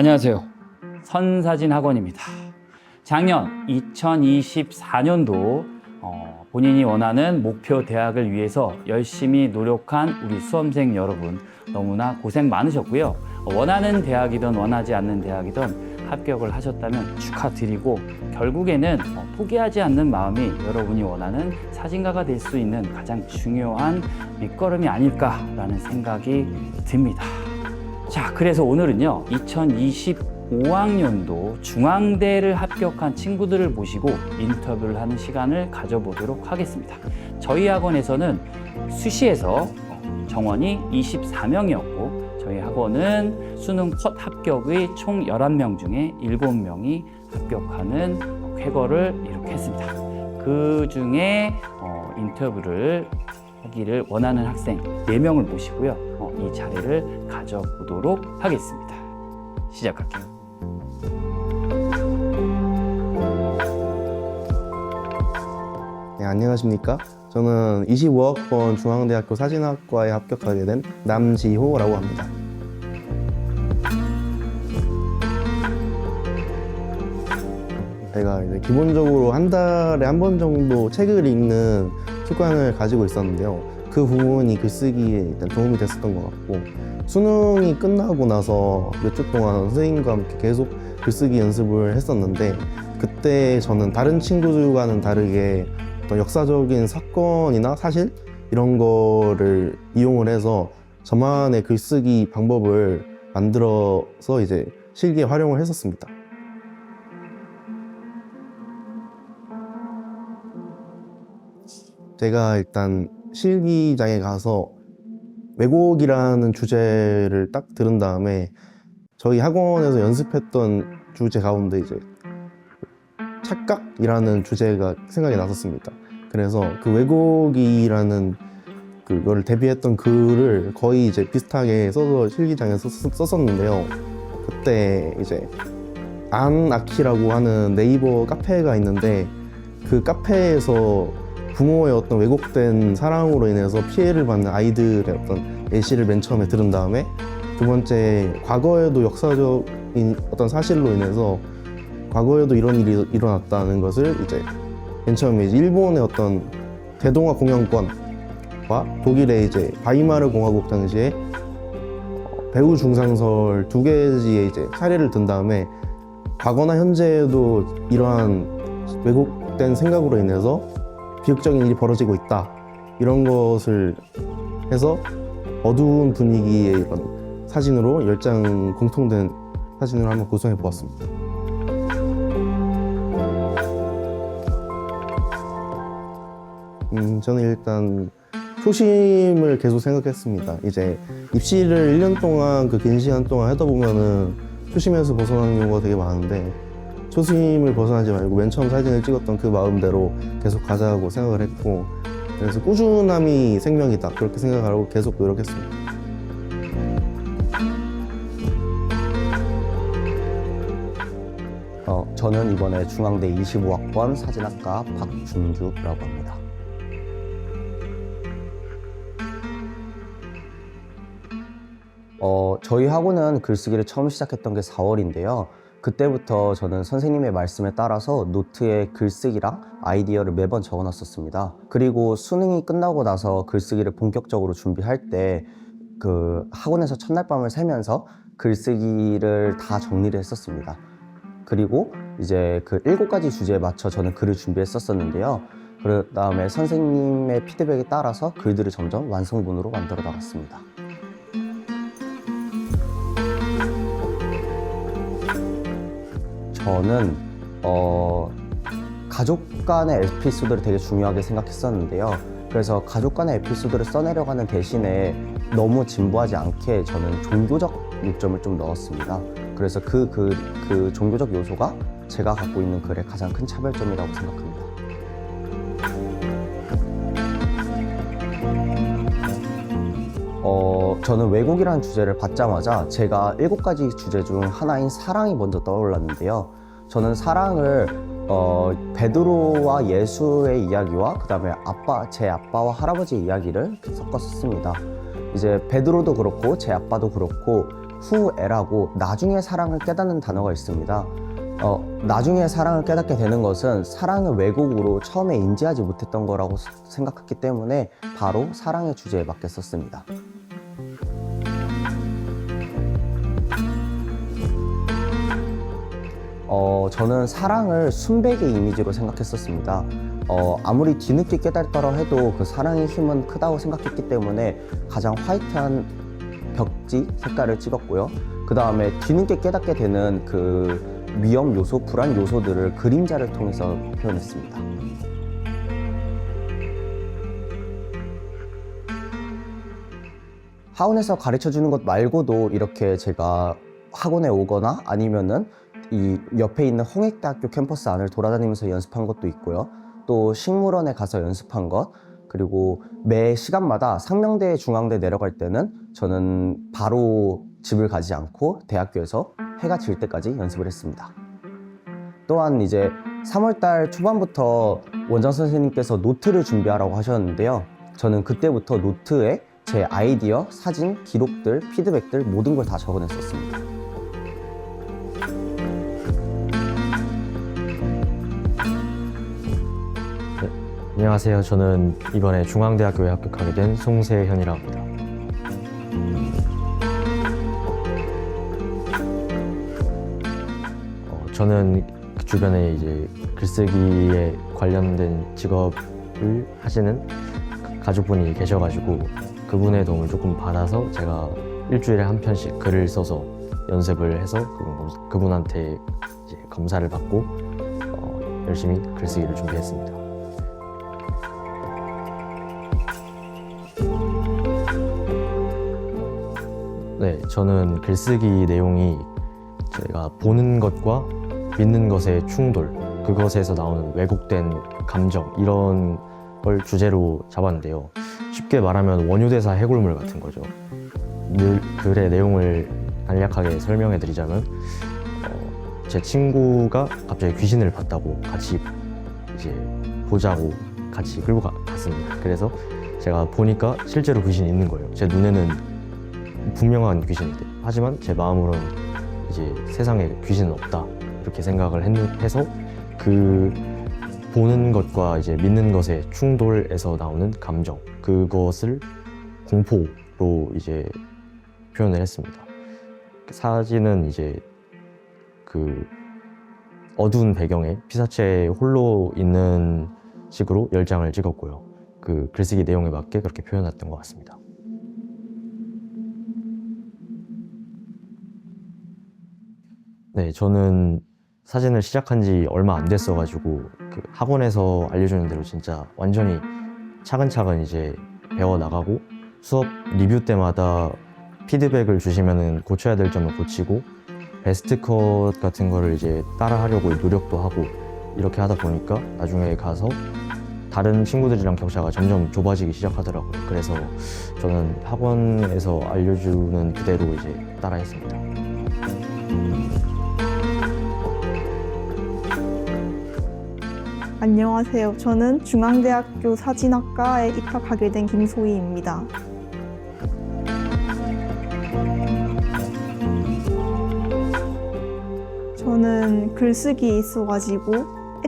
안녕하세요. 선사진 학원입니다. 작년 2024년도 어, 본인이 원하는 목표 대학을 위해서 열심히 노력한 우리 수험생 여러분 너무나 고생 많으셨고요. 원하는 대학이든 원하지 않는 대학이든 합격을 하셨다면 축하드리고 결국에는 어, 포기하지 않는 마음이 여러분이 원하는 사진가가 될 수 있는 가장 중요한 밑거름이 아닐까라는 생각이 듭니다. 자, 그래서 오늘은요, 2025학년도 중앙대를 합격한 친구들을 모시고 인터뷰를 하는 시간을 가져보도록 하겠습니다. 저희 학원에서는 수시에서 어, 정원이 24명이었고, 저희 학원은 수능 컷 합격의 총 11명 중에 7명이 합격하는 쾌거를 이렇게 했습니다. 그 중에 어, 인터뷰를 하기를 원하는 학생 4명을 모시고요. 어, 이 자리를 가져보도록 하겠습니다. 시작할게요. 네, 안녕하십니까? 저는 25학번 중앙대학교 사진학과에 합격하게 된 남지호라고 합니다. 제가 이제 기본적으로 한 달에 한 번 정도 책을 읽는 습관을 가지고 있었는데요. 그 부분이 글쓰기에 일단 도움이 됐었던 것 같고 수능이 끝나고 나서 몇 주 동안 선생님과 함께 계속 글쓰기 연습을 했었는데 그때 저는 다른 친구들과는 다르게 어떤 역사적인 사건이나 사실 이런 거를 이용을 해서 저만의 글쓰기 방법을 만들어서 이제 실기에 활용을 했었습니다. 제가 일단 실기장에 가서 왜곡이라는 주제를 딱 들은 다음에 저희 학원에서 연습했던 주제 가운데 이제 착각이라는 주제가 생각이 났었습니다. 그래서 그 왜곡이라는 그거를 대비했던 글을 거의 이제 비슷하게 써서 실기장에서 썼- 썼었는데요. 그때 이제 안아키라고 하는 네이버 카페가 있는데 그 카페에서 부모의 어떤 왜곡된 사랑으로 인해서 피해를 받는 아이들의 어떤 예시를 맨 처음에 들은 다음에 두 번째 과거에도 역사적인 어떤 사실로 인해서 과거에도 이런 일이 일어났다는 것을 이제 맨 처음에 이제 일본의 어떤 대동아 공영권과 독일의 이제 바이마르 공화국 당시에 어, 배우 중상설 두 개지의 이제 사례를 든 다음에 과거나 현재에도 이러한 왜곡된 생각으로 인해서 비극적인 일이 벌어지고 있다 이런 것을 해서 어두운 분위기의 이런 사진으로 열 장 공통된 사진을 한번 구성해 보았습니다. 음, 저는 일단 초심을 계속 생각했습니다. 이제 입시를 1년 동안 그 긴 시간 동안 하다 보면은 초심에서 벗어나는 경우가 되게 많은데 초심을 벗어나지 말고 맨 처음 사진을 찍었던 그 마음대로 계속 가자고 생각을 했고 그래서 꾸준함이 생명이다 그렇게 생각하고 계속 노력했습니다. 어, 저는 이번에 중앙대 25학번 사진학과 박준규라고 합니다. 어, 저희 학원은 글쓰기를 처음 시작했던 게 4월인데요. 그때부터 저는 선생님의 말씀에 따라서 노트에 글쓰기랑 아이디어를 매번 적어놨었습니다. 그리고 수능이 끝나고 나서 글쓰기를 본격적으로 준비할 때 그 학원에서 첫날 밤을 새면서 글쓰기를 다 정리를 했었습니다. 그리고 이제 그 일곱 가지 주제에 맞춰 저는 글을 준비했었었는데요. 그 다음에 선생님의 피드백에 따라서 글들을 점점 완성본으로 만들어 나갔습니다. 저는 어, 가족 간의 에피소드를 되게 중요하게 생각했었는데요. 그래서 가족 간의 에피소드를 써내려가는 대신에 너무 진부하지 않게 저는 종교적 요점을 좀 넣었습니다. 그래서 그, 그, 그 종교적 요소가 제가 갖고 있는 글의 가장 큰 차별점이라고 생각합니다. 저는 왜곡이라는 주제를 받자마자 제가 일곱 가지 주제 중 하나인 사랑이 먼저 떠올랐는데요. 저는 사랑을 어, 베드로와 예수의 이야기와 그 다음에 아빠 제 아빠와 할아버지의 이야기를 섞었습니다. 이제 베드로도 그렇고 제 아빠도 그렇고 후에라고 나중에 사랑을 깨닫는 단어가 있습니다. 어, 나중에 사랑을 깨닫게 되는 것은 사랑을 왜곡으로 처음에 인지하지 못했던 거라고 스- 생각했기 때문에 바로 사랑의 주제에 맞게 썼습니다. 어, 저는 사랑을 순백의 이미지로 생각했었습니다. 어, 아무리 뒤늦게 깨달더라 해도 그 사랑의 힘은 크다고 생각했기 때문에 가장 화이트한 벽지 색깔을 찍었고요. 그 다음에 뒤늦게 깨닫게 되는 그 위험 요소, 불안 요소들을 그림자를 통해서 표현했습니다. 학원에서 가르쳐 주는 것 말고도 이렇게 제가 학원에 오거나 아니면은 이 옆에 있는 홍익대학교 캠퍼스 안을 돌아다니면서 연습한 것도 있고요. 또 식물원에 가서 연습한 것, 그리고 매 시간마다 상명대, 중앙대 내려갈 때는 저는 바로 집을 가지 않고 대학교에서 해가 질 때까지 연습을 했습니다. 또한 이제 3월달 초반부터 원장 선생님께서 노트를 준비하라고 하셨는데요. 저는 그때부터 노트에 제 아이디어, 사진, 기록들, 피드백들 모든 걸 다 적어냈었습니다. 안녕하세요. 저는 이번에 중앙대학교에 합격하게 된 송세현이라고 합니다. 어, 저는 그 주변에 이제 글쓰기에 관련된 직업을 하시는 가족분이 계셔가지고 그분의 도움을 조금 받아서 제가 일주일에 한 편씩 글을 써서 연습을 해서 그분, 그분한테 이제 검사를 받고 어, 열심히 글쓰기를 준비했습니다. 네, 저는 글쓰기 내용이 제가 보는 것과 믿는 것의 충돌, 그것에서 나오는 왜곡된 감정, 이런 걸 주제로 잡았는데요. 쉽게 말하면 원효대사 해골물 같은 거죠. 늘 글의 내용을 간략하게 설명해 드리자면, 어, 제 친구가 갑자기 귀신을 봤다고 같이 이제 보자고 같이 끌고 가- 갔습니다. 그래서 제가 보니까 실제로 귀신이 있는 거예요. 제 눈에는 분명한 귀신인데 하지만 제 마음으로는 이제 세상에 귀신은 없다 이렇게 생각을 했, 해서 그 보는 것과 이제 믿는 것의 충돌에서 나오는 감정 그것을 공포로 이제 표현을 했습니다. 사진은 이제 그 어두운 배경에 피사체에 홀로 있는 식으로 열 장을 찍었고요. 그 글쓰기 내용에 맞게 그렇게 표현했던 것 같습니다. 네, 저는 사진을 시작한 지 얼마 안 됐어가지고 그 학원에서 알려주는 대로 진짜 완전히 차근차근 이제 배워 나가고 수업 리뷰 때마다 피드백을 주시면은 고쳐야 될 점을 고치고 베스트 컷 같은 거를 이제 따라 하려고 노력도 하고 이렇게 하다 보니까 나중에 가서 다른 친구들이랑 격차가 점점 좁아지기 시작하더라고요. 그래서 저는 학원에서 알려주는 그대로 이제 따라 했습니다. 안녕하세요. 저는 중앙대학교 사진학과에 입학하게 된 김소희입니다. 저는 글쓰기에 있어가지고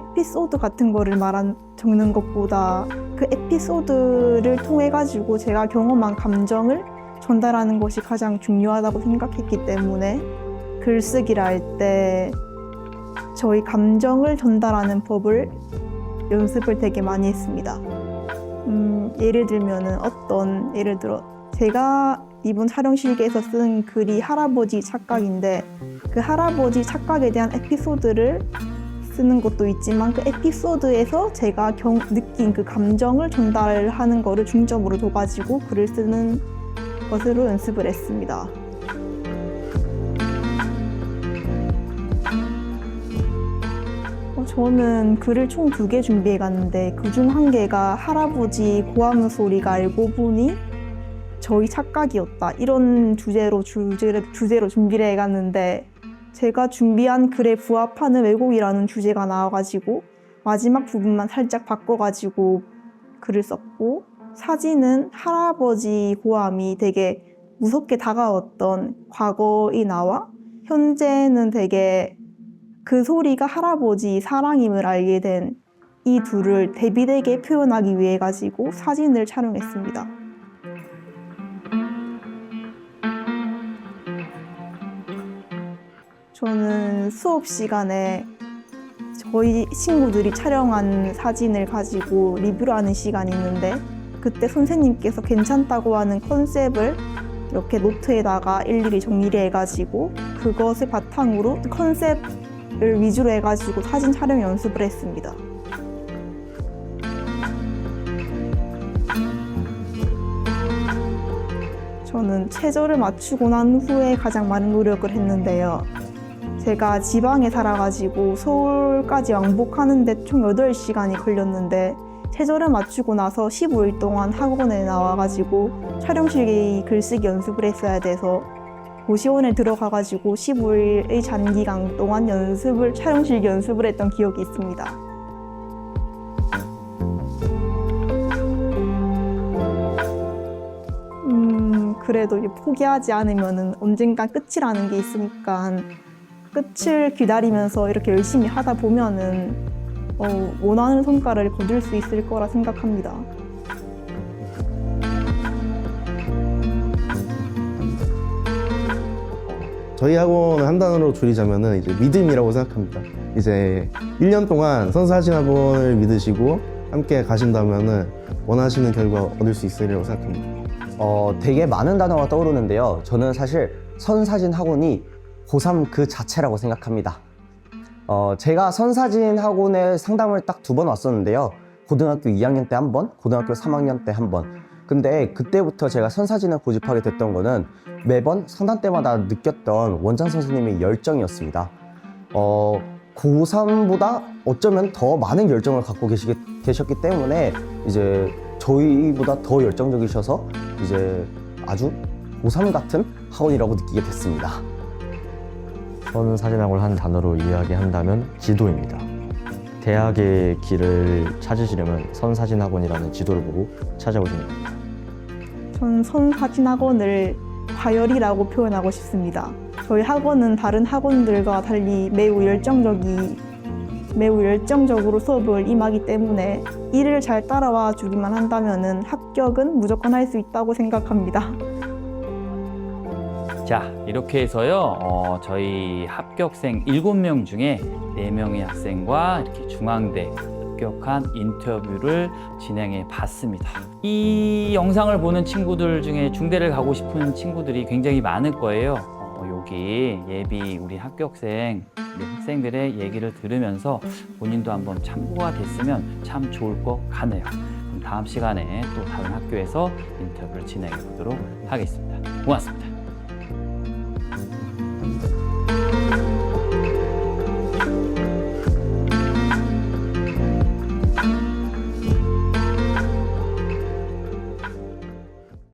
에피소드 같은 거를 말한 적는 것보다 그 에피소드를 통해 가지고 제가 경험한 감정을 전달하는 것이 가장 중요하다고 생각했기 때문에 글쓰기를 할때 저희 감정을 전달하는 법을 연습을 되게 많이 했습니다. 음, 예를 들면은 어떤 예를 들어 제가 이번 촬영 실기에서 쓴 글이 할아버지 착각인데 그 할아버지 착각에 대한 에피소드를 쓰는 것도 있지만 그 에피소드에서 제가 경, 느낀 그 감정을 전달하는 거를 중점으로 둬가지고 글을 쓰는 것으로 연습을 했습니다. 저는 글을 총 두 개 준비해 갔는데 그 중 한 개가 할아버지 고함 소리가 알고 보니 저희 착각이었다. 이런 주제로 주제를, 주제로 준비를 해 갔는데 제가 준비한 글에 부합하는 왜곡이라는 주제가 나와가지고 마지막 부분만 살짝 바꿔가지고 글을 썼고 사진은 할아버지 고함이 되게 무섭게 다가왔던 과거의 나와 현재는 되게 그 소리가 할아버지 사랑임을 알게 된 이 둘을 대비되게 표현하기 위해 가지고 사진을 촬영했습니다. 저는 수업 시간에 저희 친구들이 촬영한 사진을 가지고 리뷰를 하는 시간이 있는데 그때 선생님께서 괜찮다고 하는 컨셉을 이렇게 노트에다가 일일이 정리를 해가지고 그것을 바탕으로 컨셉 을 위주로 해가지고 사진 촬영 연습을 했습니다. 저는 체저를 맞추고 난 후에 가장 많은 노력을 했는데요. 제가 지방에 살아가지고 서울까지 왕복하는데 총 8시간이 걸렸는데 체저를 맞추고 나서 15일 동안 학원에 나와가지고 촬영실에 글쓰기 연습을 했어야 돼서 고시원에 들어가가지고 15일의 잔기간 동안 연습을 촬영실 연습을 했던 기억이 있습니다. 음 그래도 포기하지 않으면은 언젠가 끝이라는 게 있으니까 끝을 기다리면서 이렇게 열심히 하다 보면은 어, 원하는 성과를 거둘 수 있을 거라 생각합니다. 저희 학원을 한 단어로 줄이자면은 이제 믿음이라고 생각합니다. 이제 1년 동안 선사진 학원을 믿으시고 함께 가신다면은 원하시는 결과 얻을 수 있으리라고 생각합니다. 어, 되게 많은 단어가 떠오르는데요. 저는 사실 선사진 학원이 고3 그 자체라고 생각합니다. 어, 제가 선사진 학원에 상담을 딱 두 번 왔었는데요. 고등학교 2학년 때 한 번, 고등학교 3학년 때 한 번. 근데 그때부터 제가 선사진을 고집하게 됐던 거는 매번 상담 때마다 느꼈던 원장 선생님의 열정이었습니다. 어, 고3보다 어쩌면 더 많은 열정을 갖고 계시기, 계셨기 때문에 이제 저희보다 더 열정적이셔서 이제 아주 고3 같은 학원이라고 느끼게 됐습니다. 선사진학을 한 단어로 이야기한다면 지도입니다. 대학의 길을 찾으시려면 선사진학원이라는 지도를 보고 찾아오시면 됩니다. 전 선사진학원을 과열이라고 표현하고 싶습니다. 저희 학원은 다른 학원들과 달리 매우 열정적이 매우 열정적으로 수업을 임하기 때문에 이를 잘 따라와 주기만 한다면 합격은 무조건 할 수 있다고 생각합니다. 자, 이렇게 해서요, 어, 저희 합격생 7명 중에 4명의 학생과 이렇게 중앙대 합격한 인터뷰를 진행해 봤습니다. 이 영상을 보는 친구들 중에 중대를 가고 싶은 친구들이 굉장히 많을 거예요. 어, 여기 예비 우리 합격생, 우리 학생들의 얘기를 들으면서 본인도 한번 참고가 됐으면 참 좋을 것 같네요. 그럼 다음 시간에 또 다른 학교에서 인터뷰를 진행해 보도록 하겠습니다. 고맙습니다.